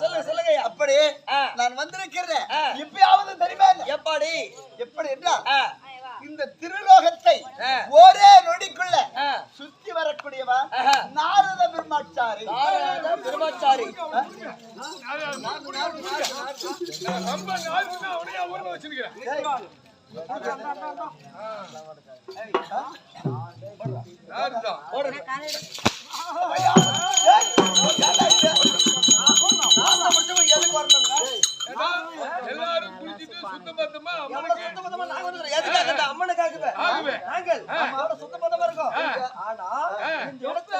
சொல்லுங்க சொல்லுங்க அப்படி நான் வந்திருக்கிறேன். இப்பயாவது தெரியுமா எப்படி? எப்படி என்றால் இந்த திருலோகத்தை ஒரே நொடிக்குள்ள சுத்தி வரக்கூடியவா? நாரத பிரம்மாச்சாரி. பிரம்மாச்சாரி. ரொம்ப வச்சிருக்கேன் எல்லாரும் குளிச்சிட்டு சுத்தபத்தமா அம்மனுக்காகவே. ஆகவே. நாங்கள் சுத்தபத்தமா இருக்கோம். ஆனா, இந்த இடத்துல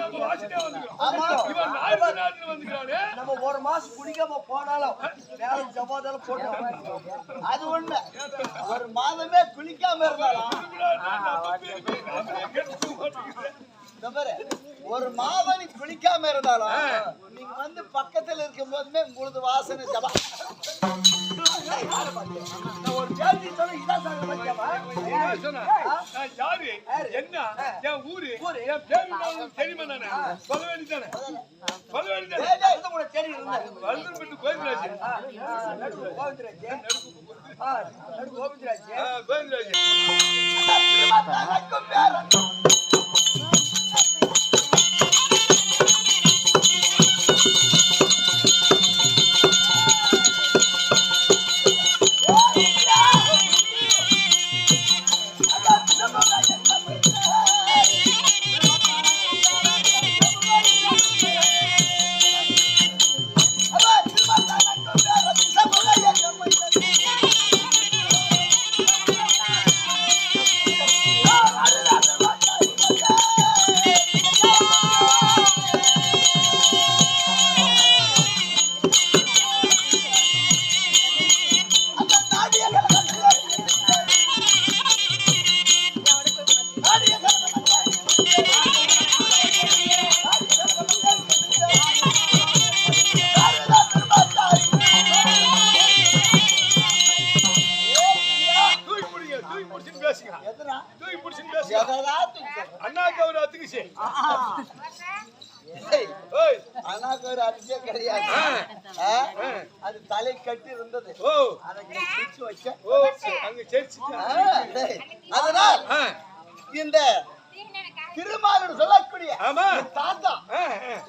நம்ம வாசனையா வந்துக்கிறோம் இவன் நாடு நாட்டுல வந்துக்கிறானே. நம்ம ஒரு மாசம் குடிக்காம போனாலும் மேல ஜவாதால போட்டோம். அது ஒண்ணு. ஒரு மாதமே குளிக்காம இருந்தாலும். ஒரு மாதம் நீ குளிக்காம இருந்தாலும் நீங்க வந்து பக்கத்துல இருக்கும் போதுமே உங்களது வாசனை ஜபா ஒரு கேள்வி இதான் பாத்தியாமா? நான் நான் யாரு? என்ன? என் ஊரு? என் பேரு உனக்கு தெரியுமா நானு சொல்ல வேண்டியதானே சொல்ல வேண்டியதானே தெரியும் இருந்தா. வல்லுப்பட்டு கோவிந்தராஜ். கோவிந்தராஜ். கோவிந்தராஜ். கோவிந்தராஜ். அண்ணாக்கு ஒரு அதிசயம் கிடையாது? அது தலை கட்டி இருந்தது. அதை பிடிச்சு டேய், அதனால் இந்த திருமாலன் சொல்லக்கூடிய தாத்தா.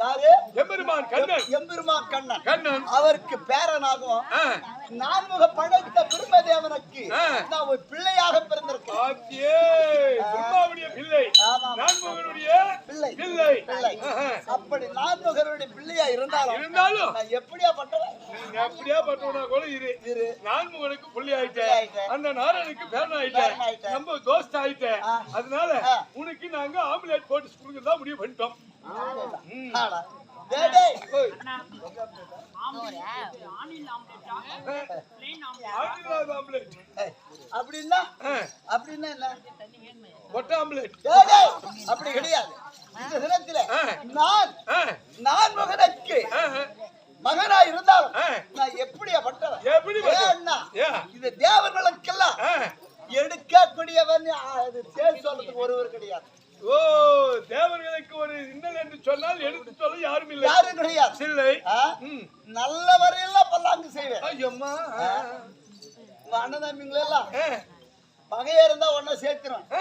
யாரு? எம்பெருமான் கண்ணன். எம்பெருமா கண்ணன். கண்ணன். அவருக்கு பேரனாகும் நான்முக படைத்த பிரம்மதேவனுக்கு. நான் ஒரு பிள்ளையாக பிறந்திருக்கேன் பிரம்மாவுடைய பிள்ளை. நான்முகனுடைய பிள்ளை. பிள்ளை. அப்படி நான்முகருடைய பிள்ளையா இருந்தாலும் இருந்தாலும் நான் எப்படியா பட்டவன்? நீ அப்படியே பட்டவனா கூட இரு. இரு. நான்முகனுக்கு புள்ளி ஆயிட்டேன். அந்த நாராயணுக்கு பேரன் ஆயிட்டேன். நம்ம தோஸ்த் ஆயிட்டேன். அதனால. உனக்கு நாங்க ஆம்லெட் போட்டு கொடுக்கறதா முடிவு பண்ணிட்டோம். அப்படின்னா அப்படின்னா என்ன ஒட்ட ஆம்லெட் அப்படி கிடையாது இந்த தினத்துல. நான் நான் மகனுக்கு. மகனா இருந்தாலும். நான் எப்படியா பட்டவன் எப்படி? இது தேவர்களுக்கெல்லாம். எடுக்கக்கூடியவன் சொல்றதுக்கு ஒருவர் கிடையாது ஓ தேவர்களுக்கு ஒரு இன்னல் என்று சொன்னால் எடுத்து சொல்ல யாரும் இல்லை. யாரும் கிடையாது. இல்லை. நல்ல வரையெல்லாம் பல்லாங்கு செய்வேன். ஐயம்மா. அண்ணன் தம்பிங்களெல்லாம் பகையா இருந்தா ஒன்னா ஆ.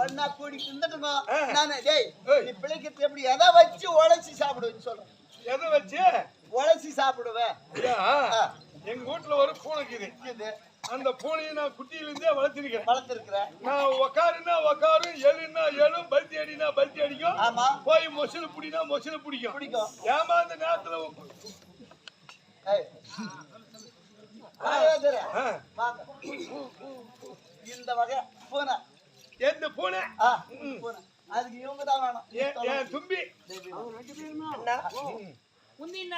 ஒன்னா கூடி தின்னுட்டுங்க. நானு டேய். நீ பிள்ளைக்கு எப்படி எதை வச்சு உழைச்சி சாப்பிடுவேன்னு சொல்றேன் எதை வச்சு? உழைச்சி சாப்பிடுவேன். எங்க வீட்டுல ஒரு பூனை இருக்குது. இது அந்த பூனையை நான் குட்டியிலிருந்தே வளர்த்திருக்கிறேன். வளர்த்துருக்கிறேன். நான் உக்காருன்னா உக்காரும் எழுன்னா எழும் பல்த்தி அடினா பல்த்தி அடிக்கும். ஆமா. போய் மொசல புடினா மொசல பிடிக்கும். பிடிக்கும். நேரத்துல வாங்க. ஆ, வாங்க. இந்த வகை பூனை. எந்த பூனை? அதுக்கு இவங்க தான் வேணும். என் தும்பி. முந்தி என்ன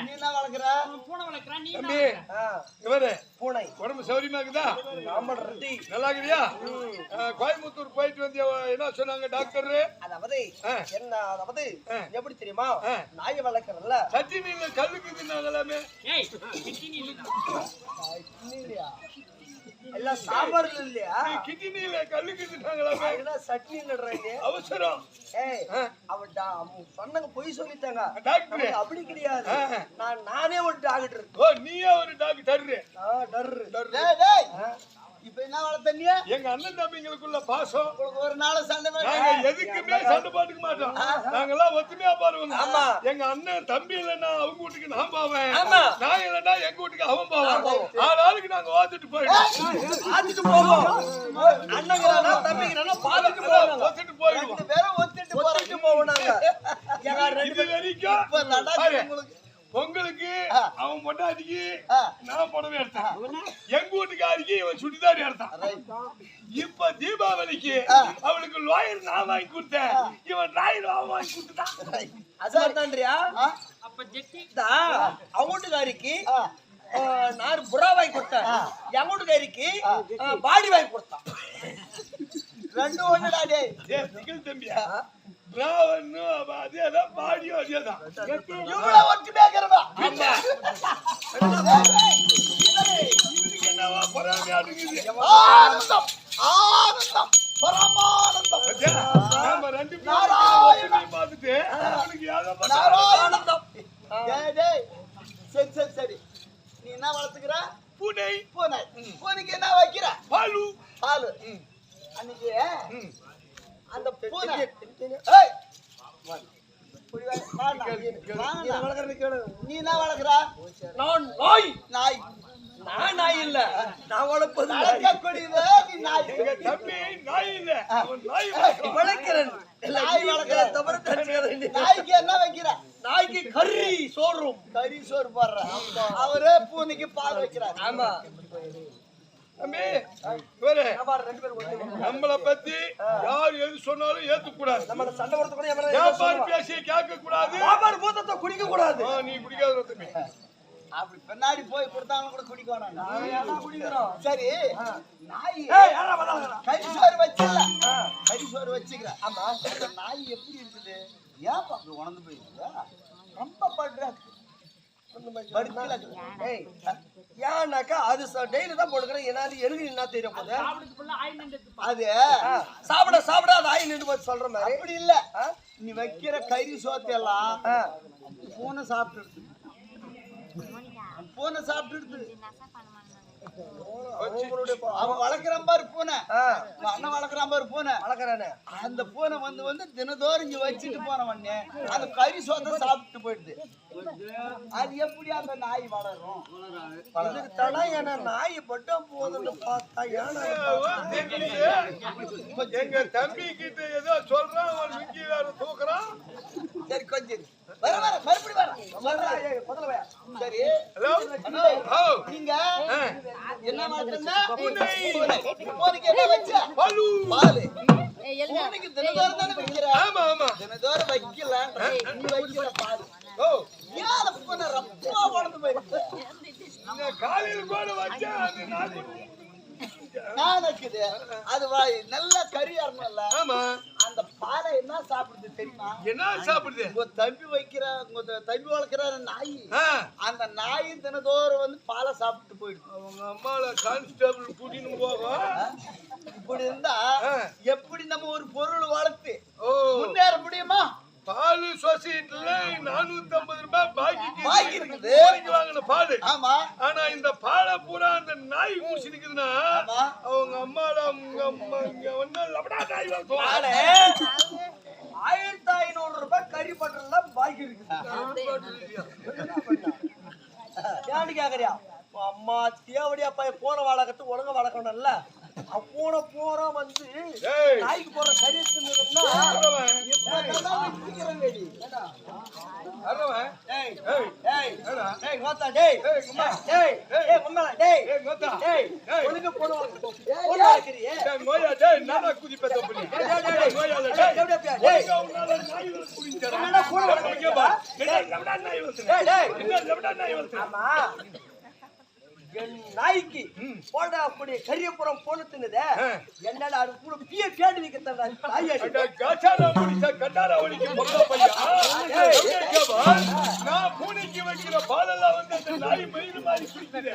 நீ என்ன வளர்க்குற? பூனை வளர்க்கிறேன் நீ இவரு. பூனை. உடம்பு சௌரியமா இருக்குதா? ஆமாம் ரெட்டி. நல்லா இருக்குதியா? ஆ, கோயம்புத்தூர் போயிட்டு வந்து என்ன சொன்னாங்க டாக்டர்? அதாவது ஆ. என்ன அதாவது ஆ. எப்படி தெரியுமா? ஆ. நாயை வளர்க்கறல்ல. சட்டி நீங்க கல்லுக்கு தின்னாங்களாமே ஏய் கிட்டி நீ இல்லடா. இல்லையா? எல்லாம் சாம்பார்ல இல்லையா? நீ கிட்னியில கல்லு கிட்டுட்டாங்களாமே என்ன சட்னி நடுறாங்க அவசரம். ஏய் அவன் சொன்னங்க பொய் சொல்லிட்டாங்க. டாக்டர். அப்படி கிடையாது நான் நானே ஒரு டாக்டர் ஓ நீயே ஒரு டாக்டர் டர்ரு. டேய், டேய். இப்ப என்ன வளர்த்த நீ எங்க அண்ணன் தம்பிங்களுக்குள்ள பாசம். உங்களுக்கு ஒரு நாள் சண்டை நாங்க. எதுக்குமே சண்டை பாட்டுக்க மாட்டோம். நாங்கெல்லாம் ஒத்துமையா பாருவோம் ஆமா. எங்க அண்ணன் தம்பி இல்லைன்னா அவங்க வீட்டுக்கு நான் போவேன். நான் இல்லைன்னா எங்க வீட்டுக்கு அவன் போவான். ஆளாளுக்கு நாங்க வாத்துட்டு போயிடுவோம். பார்த்துட்டு போவோம். அண்ணங்கிறானா தம்பிங்கிறானா பார்த்துட்டு போவோம் ஒத்துட்டு போயிடுவோம். பேரும் ஒத்துட்டு ஒத்துட்டு போவோம் நாங்க. இது வரைக்கும் உங்களுக்கு பொங்கலுக்கு அவன் பொண்டாட்டிக்கு ஆ. நான் புடவை எடுத்தேன். எங்க வீட்டுக்காரிக்கு இவன் சுடிதார் எடுத்தான். இப்ப தீபாவளிக்கு அவளுக்கு லோயர் நான் வாங்கி கொடுத்தேன். இவன் ராயர் அவன் வாங்கி கொடுத்துட்டான். அது மாதிரிதான்றியா ஆ? அப்ப ஜெட்டி? அவங்கூட்டுக்காரிக்கு ஆ. நான் புறா வாங்கி கொடுத்தேன். என் வீட்டுக்காரிக்கு பாடி வாங்கி கொடுத்தான். ரெண்டும் ஒண்ணுடா டேய். தம்பியா? பாடியும் அதேதான் இவ்வளவு ஒற்றுமையா இருக்கிறவா? என்னவா பொறாமையா இருக்குது ஆனந்தம் ஆனந்தம் பரமானந்தம். ரெண்டு பேரும் பார்த்துட்டு அவனுக்கு டேய். சரி சரி சரி. நீ என்ன வளர்த்துக்கிற? பூனை. பூனை. பூனைக்கு என்ன வைக்கிற? பாலு. பாலு. அன்னைக்கு. அந்த பூனை நீ என்ன வளர்க்குற? நான் நாய். நாய். நான் நாய் இல்ல. நான் வளர்ப்பது. வளர்க்கக்கூடியது நீ நாய். தம்பி நாய் இல்ல. அவன் நாய் வளர்க்கிறான். நாய் வளர்க்கிற. தவிர தடுக்கிறது நாய்க்கு என்ன வைக்கிற? நாய்க்கு கறி சோறும். கறி சோறு போடுற. அவரு பூனைக்கு பால் வைக்கிறார். ஆமா. தம்பி. நம்மள பத்தி யார் எது சொன்னாலும் ஏத்துக்க கூடாது நம்ம சண்டை போடுறது கூட எவனா வியாபாரி பேசி கேட்க கூடாது வியாபார குடிக்க கூடாது. நீ குடிக்காத தம்பி. அப்படி பின்னாடி போய் கொடுத்தாலும் கூட குடிக்க வேணாம். குடிக்கிறோம். சரி. நாய். கறி சோறு வச்சிடல கறி சோறு வச்சுக்கிறேன். ஆமா. அந்த நாய் எப்படி இருக்குது? ஏன் அப்படி உணர்ந்து போயிருக்குதா ரொம்ப ஏய் ஏன்னாக்கா அது டெய்லி தான் போடுக்கிறேன் ஏன்னாது எழுதி என்ன தெரியும் போது அது சாப்பிட சாப்பிட அது ஆயில் நின்று போச்சு சொல்ற மாதிரி. அப்படி இல்ல? நீ வைக்கிற கறி சோத்தை எல்லாம் ஆ. பூனை சாப்பிட்டு பூனை சாப்பிட்டு அவன் வளர்க்குறான் பாரு பூனை. அண்ணன் வளர்க்குறான் பாரு பூனை. வளர்க்கறானே. அந்த பூனை வந்து வந்து தினதோறும் இங்க வச்சுட்டு போன உடனே அந்த கறி சோத்தை சாப்பிட்டு போயிடுது. அது எப்படி அந்த நாய் வளரும்? தடை என்ன? நாய் பட்டா போதுன்னு பார்த்தா. எங்க தம்பி கிட்ட ஏதோ சொல்றான் தூக்குறான். சரி கொஞ்சம். வர வர மறுபடி முதல்ல. சரி. ஹலோ? ஓ நீங்க. என்ன மாத்திரன்னா பூனை. பூனைக்கு என்ன வச்ச? பாலு. பாலு. தினதோறும் தானே வைக்கிற? ஆமா ஆமா. தினதோறும் வைக்கல. நீ வைக்கிற பால். ஓ. அந்த பூனை ரொம்ப உடந்து போயிருக்கு இந்த காலையில கூட வச்சா அது நான் நான் இருக்குது. அது வாய் நல்ல கறி அறணும்ல. ஆமா. அந்த பாலை என்ன சாப்பிடுது தெரியுமா? என்ன சாப்பிடுது? உங்க தம்பி வைக்கிற உங்க தம்பி வளர்க்கிற நாய். அந்த நாய் தினதோறும் வந்து பாலை சாப்பிட்டு போயிடுது. அவங்க அம்மால கான்ஸ்டபிள் கூட்டின்னு போகும் இப்படி இருந்தா. எப்படி நம்ம ஒரு பொருள் வளர்த்து முன்னேற முடியுமா? பால் சொசைட்டில நானூத்தி ஐம்பது ரூபாய் பாக்கி இருக்குது. வாங்கின பால். ஆமா. ஆனா இந்த பாலை பூரா அந்த நாய் குடிச்சிருக்குதுன்னா ஆமா. அவங்க அம்மால உங்க அம்மா இங்க வந்து லபடா. நானே ஆயிரத்தி ஐநூறு ரூபாய் கறி பட்டல பாக்கி இருக்குது ஏன்னு கேக்குறியா? அம்மா தேவடியா பையன் போன வளர்க்கறது ஒழுங்கா வளர்க்கணும்ல. பூனை பூரா வந்து நாய்க்கு போற கறி தின்னதுன்னா வர்றவன், என் நாய்க்கு. போட அப்படி கரியப்புறம் போன தின்னதே. ஆ. என்னால அது கூட பிய பேடி வைக்கத்தடா தாயாடி காச்சாரா முடிச்சா கட்டாரா ஒலிக்கு பொக்க பையா? நான் பூனைக்கு வைக்கிற பாலெல்லாம் வந்து அந்த நாய் மயிறு மாதிரி குடிக்குது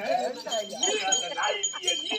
நீ அந்த நாய்க்கு நீ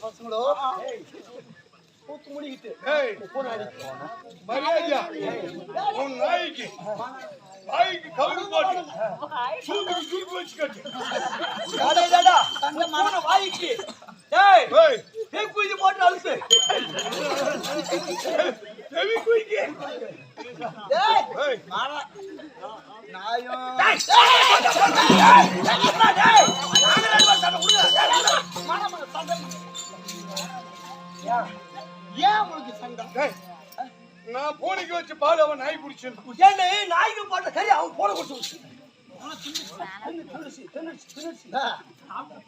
பசங்களோ பூத்து முடிக்கிட்டு ஏய் மரியாதையா உன் நாய்க்கு நாய்க்கு கவுரு போட்டு சூதுக்கு சூக்கு வச்சு கட்டு டேய், டேய், டேய், அந்த பூனை வாய்க்கு டேய் ஏய் பேய் குய்தி போட்டு அழுத்து செவி குயிக்கு டேய் ஏய் மாறா. நாயும் ஏன் உங்களுக்கு சண்டை நான் போனைக்கு வச்சு பால் அவன் நாய் குடிச்சிருந்தான் ஏன் நாய்க்கு போட்ட கறி அவன் போன கொடுத்து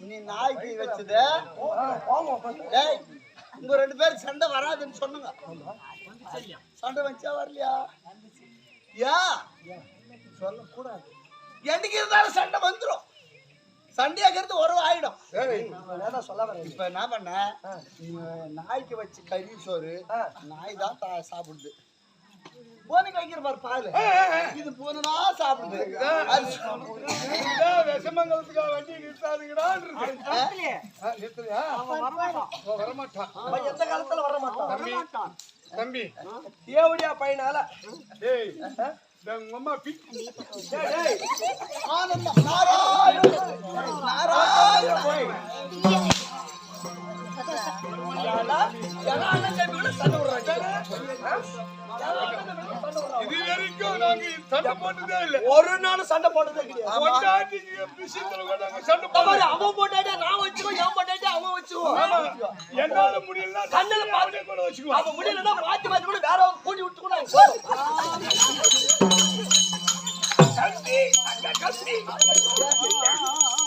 நீ நாய்க்கு வச்சது டேய் உங்க ரெண்டு பேரும் சண்டை வராதுன்னு சொன்னுங்க சண்டை வச்சா வரலையா ஏன் சொல்லக்கூடாது. என்னைக்கு இருந்தாலும் சண்டை வந்துரும். சண்டையாகிறது உறவு ஆயிடும் ஏய் சொல்ல வரேன். இப்ப என்ன பண்ண நாய்க்கு வச்சு கறி சோறு நாய் தான் சாப்பிடுது. பூனைக்கு வைக்கிற பாரு பால் இது பூனைனா சாப்பிடுது. அது இதா விஷமங்கலத்துக்கு வண்டி நிறுத்தாதுங்கடான்னு நிறுத்தலையா வரமாட்டான் எந்த காலத்துல வர மாட்டான்? தம்பி. தம்பி. தேவடியா பையனால. டேய் இந்த உங்க அம்மா ஆனந்தம் நாராயண நாராயண இது வரைக்கும் நாங்க சண்டை போட்டதே இல்ல. ஒரு நாள் சண்டை போட்டதே கிடையாது. பொண்டாட்டிக்கு விஷயத்துல கூட நாங்க சண்டை அவன் போடுறோம் அவன் போட்டாட்டே நான் வச்சுக்கோ என் போட்டாட்டே அவன் வச்சுக்கோ என்னால முடியல கண்ணுல பாத்து- அவனே கூட வச்சுக்குவான். அவன் முடியலன்னா மாத்தி மாத்தி கூட வேற ஒரு கூட்டி விட்டு கூட.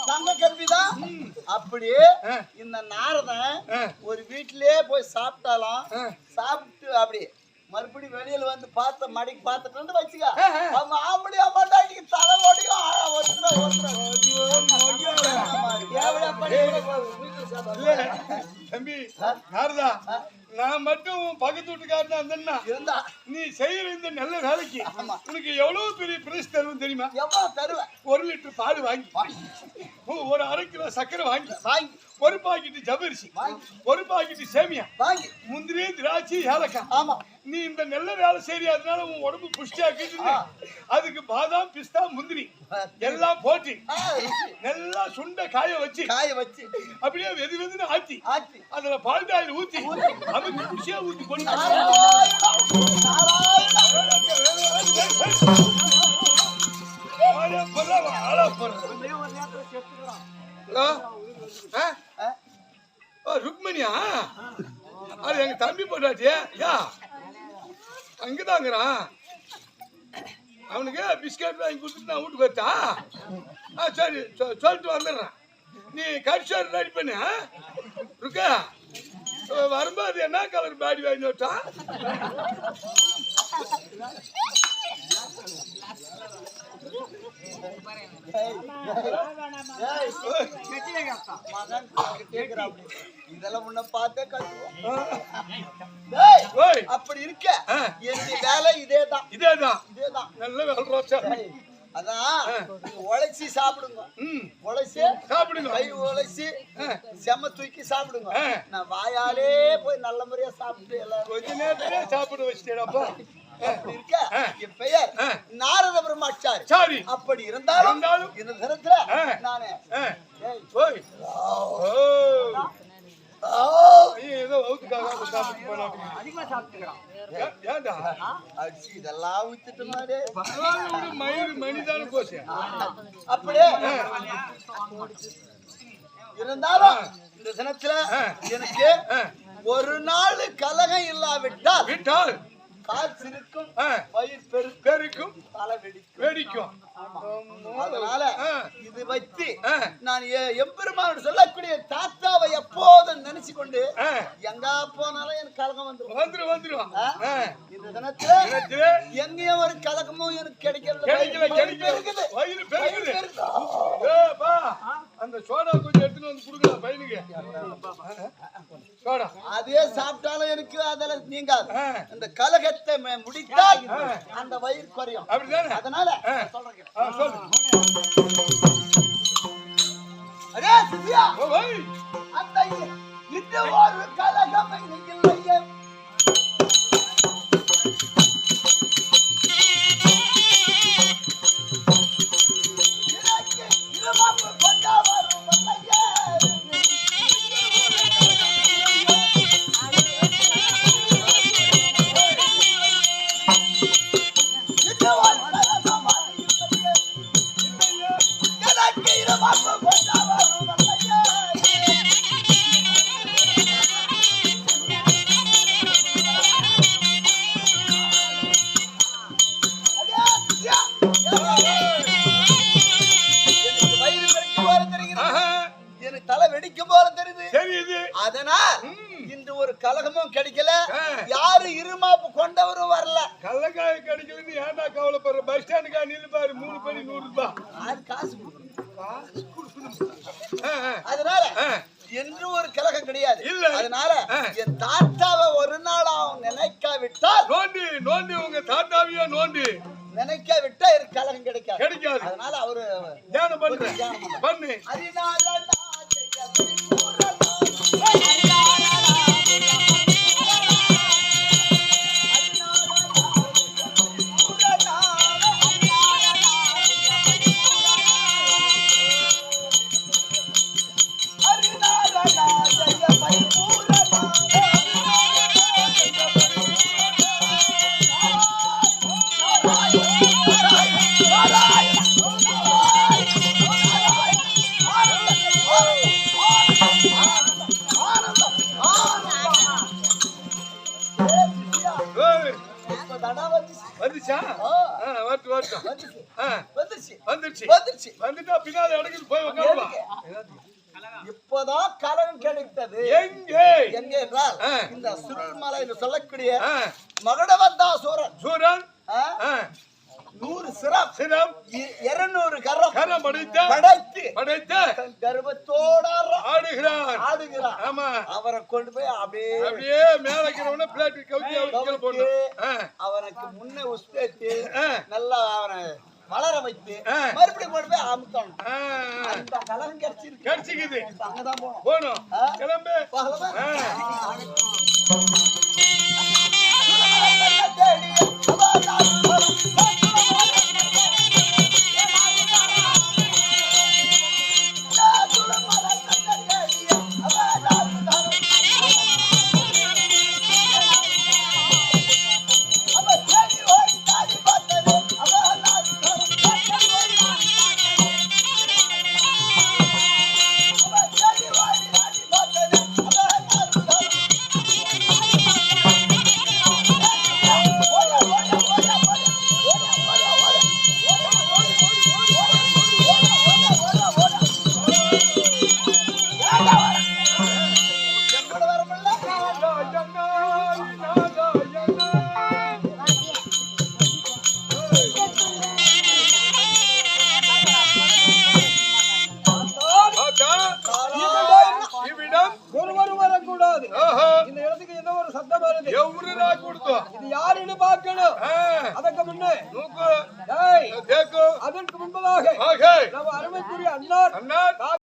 தங்க கல்விதான் அப்படியே ஆ. இந்த நாரதன். ஒரு வீட்டிலே போய் சாப்பிட்டாலாம். சாப்பிட்டு அப்படி மறுபடியும் வெளியில வந்து பார்த்த மடிக்கு பார்த்துட்டு வந்து வச்சுக்க. அவன் ஆம்படி அம்மாண்டாடிக்கு தலை ஓடியும் சேர்ந்தாரு. இல்ல தம்பி நாரதா நான் மட்டும் பக்கத்து வீட்டுக்காரனா இருந்தேன்னா இருந்தா. நீ செய்யற இந்த நல்ல வேலைக்கு உனக்கு எவ்வளவு பெரிய பிரைஸ் தருவேன் தெரியுமா? எவ்வளவு தருவேன்? ஒரு லிட்டர் பால் வாங்கி. ஒரு அரை கிலோ சக்கரை வாங்கி. வாங்கி. ஒரு பாக்கெட் ஜவ்வரிசி. ஒரு பாக்கெட் சேமியா. வாங்கி. முந்திரி திராட்சை ஏலக்காய். ஆமா. நீ இந்த நல்ல வேலை செய்ய அதனால உன் உடம்பு புஷ்டியா இருக்குது அதுக்கு பாதாம் பிஸ்தா முந்திரி. எல்லாம் போட்டு. நல்லா சுண்ட காய வச்சு காய வச்சு. அப்படியே வெது வெதுன்னு ஆத்தி. ஆச்சி அதுல பால் டாயில் ஊத்தி அதுக்கு குஷியா ஊத்தி கொண்டு ருக்மணியா? அது எங்க தம்பி போட்டாச்சு யா. அங்கதாங்கிறான் அவனுக்கு பிஸ்கட் வாங்கி கொடுத்துட்டு நான் வீட்டுக்கு வச்சா ஆ சரி சொ- சொல்லிட்டு வந்துடுறேன். நீ கட்சியார் ரெடி பண்ணு ஆ? வரும்போது என்ன கலர் பாடி வாங்கி வச்சான் இதெல்லாம் முன்ன பார்த்தே கட்டுவோம் அப்படி இருக்க. என் வேலை இதேதான். இதேதான். இதேதான். நல்ல வேலை அதான் உழைச்சி சாப்பிடுங்க. உழைச்சி சாப்பிடுங்க. கை உழைச்சி செம தூக்கி சாப்பிடுங்க. நான் வாயாலே போய் நல்ல முறையா சாப்பிட்டு எல்லாரும் கொஞ்ச நேரத்திலே சாப்பிட ஆ. என் பெயர். நாரத பிரம்மாச்சாரி. சாரி. அப்படி இருந்தாலும் இந்த தினத்துல. நானு அப்படியே இருந்தாலும் இந்த தினத்துல. எனக்கு ஒரு நாள் கலகம் இல்லாவிட்டால் விட்டால் கால் சிரிக்கும் பயிர் பெருக்கும் பெருக்கும் தலை வெடிக்கும். வெடிக்கும் அதனால. இது ஆ, நான் எ- எம்பெருமான் சொல்லக்கூடிய தாத்தாவை எப்போதும் நினைச்சு கொண்டு எங்க போனாலும் எனக்கு கலகம் வந்துடும் ஆ? ஆ, இந்த தினத்துல எங்கேயும் ஒரு கலகமும் எனக்கு கிடைக்கிறது அந்த சோடா கொஞ்சம் எடுத்துட்டு வந்து கொடுக்கலாம் பையனுக்கு. அதே சாப்பிட்டாலும் எனக்கு அதுல நீங்காது. ஆ, இந்த கலகத்தை முடித்தால். அந்த வயிறு குறையும். அதனால. சொல்றேன். அந்த இ- இந்த ஒரு கலகம் இங்கு கலகம் கிடையாது. இல்ல. அதனால. என் தாத்தாவை ஒரு நாள் அவன் நினைக்காவிட்டால் நோண்டி நோண்டி உங்க தாத்தாவியா நோண்டி. நினைக்காவிட்டா எனக்கு கலகம் கிடைக்காது. கிடைக்காது. அதனால அவரு தியானம் பண்ணு. பண்ணு. அதனால பின்னால இடத்துக்கு போய் உட்காருவா இப்பதான் கலகம் கிடைத்தது. எங்கே? எங்க என்றால். இந்த சுருள்மலை என்று சொல்லக்கூடிய மகடவந்தா சூரன். சூரன்? நூறு சிரம். சினம் இ- இருநூறு கரம். கரம் படைத்த? படைத்து படைத்த? கர்வத்தோட ஆடுகிறான். ஆடுகிறான். ஆமா. அவரை கொண்டு போய் அப்படியே அப்படியே மேல இருக்கிறவன பிளேட் கவுத்தி அவருக்கு ஆ, அவனுக்கு முன்ன உஸ்பேத்து நல்லா அவனை வளர வைத்து. மறுபடியும் கொண்டு போய் அமுத்தணும் அந்த கலகம் கிடைச்சிருக்கு. கிடைச்சிக்குது. அங்கதான் போகணும் போகணும். கிளம்பு?